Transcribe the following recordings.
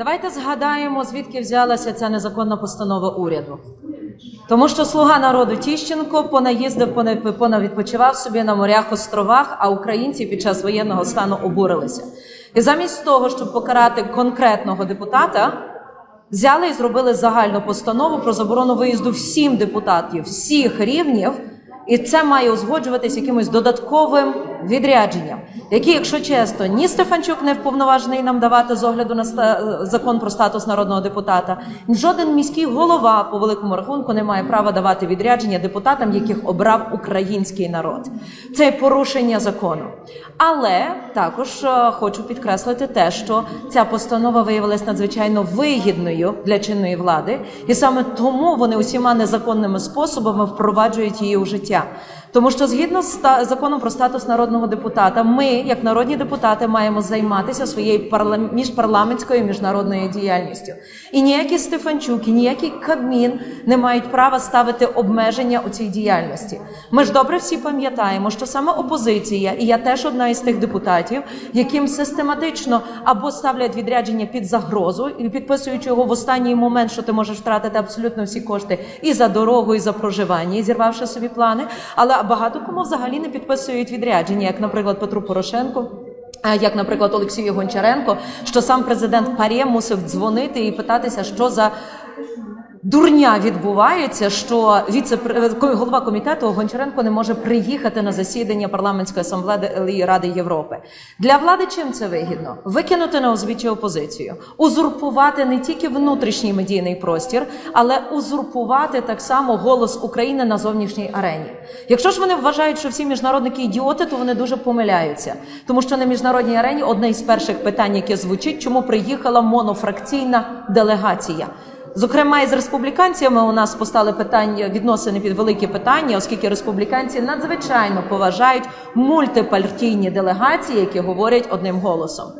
Давайте згадаємо, звідки взялася ця незаконна постанова уряду. Тому що слуга народу Тіщенко понаїздив, пона- понавідпочивав собі на морях островах, а українці під час воєнного стану обурилися. І замість того, щоб покарати конкретного депутата, взяли і зробили загальну постанову про заборону виїзду всім депутатів всіх рівнів, і це має узгоджуватись якимось додатковим відрядженням, які, якщо чесно, ні Стефанчук не вповноважений нам давати з огляду на ста- закон про статус народного депутата, жоден міський голова по великому рахунку не має права давати відрядження депутатам, яких обрав український народ. Це порушення закону. Але також е, хочу підкреслити те, що ця постанова виявилась надзвичайно вигідною для чинної влади, і саме тому вони усіма незаконними способами впроваджують її у життя. Тому що згідно з законом про статус народного депутата, ми, як народні депутати, маємо займатися своєю міжпарламентською і міжнародною діяльністю. І ніякий Стефанчук, і ніякий Кабмін не мають права ставити обмеження у цій діяльності. Ми ж добре всі пам'ятаємо, що саме опозиція, і я теж одна із тих депутатів, яким систематично або ставлять відрядження під загрозу, і підписуючи його в останній момент, що ти можеш втратити абсолютно всі кошти і за дорогу, і за проживання, і зірвавши собі плани. Але багато кому взагалі не підписують відрядження, як, наприклад, Петру Порошенку. Як, наприклад, Олексію Гончаренко, що сам президент Парє мусив дзвонити і питатися, що за дурня відбувається, що віце голова комітету Гончаренко не може приїхати на засідання парламентської асамблеї Ради Європи. Для влади чим це вигідно? Викинути на узбіччя опозицію, узурпувати не тільки внутрішній медійний простір, але узурпувати так само голос України на зовнішній арені. Якщо ж вони вважають, що всі міжнародники ідіоти, то вони дуже помиляються, тому що на міжнародній арені одне із перших питань, яке звучить, чому приїхала монофракційна делегація. Зокрема, із республіканцями у нас постали питання відносини під великі питання, оскільки республіканці надзвичайно поважають мультипартійні делегації, які говорять одним голосом.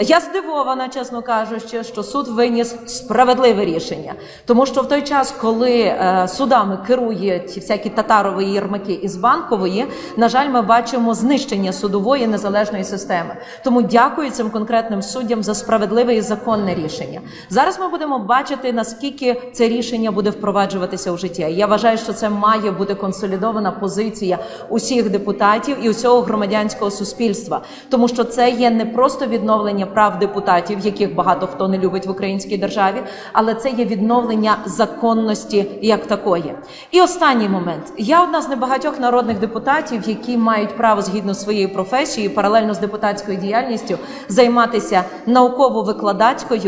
Я здивована, чесно кажучи, що суд виніс справедливе рішення, тому що в той час, коли е, судами керують всякі татарові єрмаки із банкової, на жаль, ми бачимо знищення судової незалежної системи. Тому дякую цим конкретним суддям за справедливе і законне рішення. Зараз ми будемо бачити наскільки це рішення буде впроваджуватися у життя. Я вважаю, що це має бути консолідована позиція усіх депутатів і усього громадянського суспільства, тому що це є не просто відновлення прав депутатів, яких багато хто не любить в українській державі, але це є відновлення законності як такої. І останній момент: я одна з небагатьох народних депутатів, які мають право згідно своєю професією, паралельно з депутатською діяльністю, займатися науково-викладацькою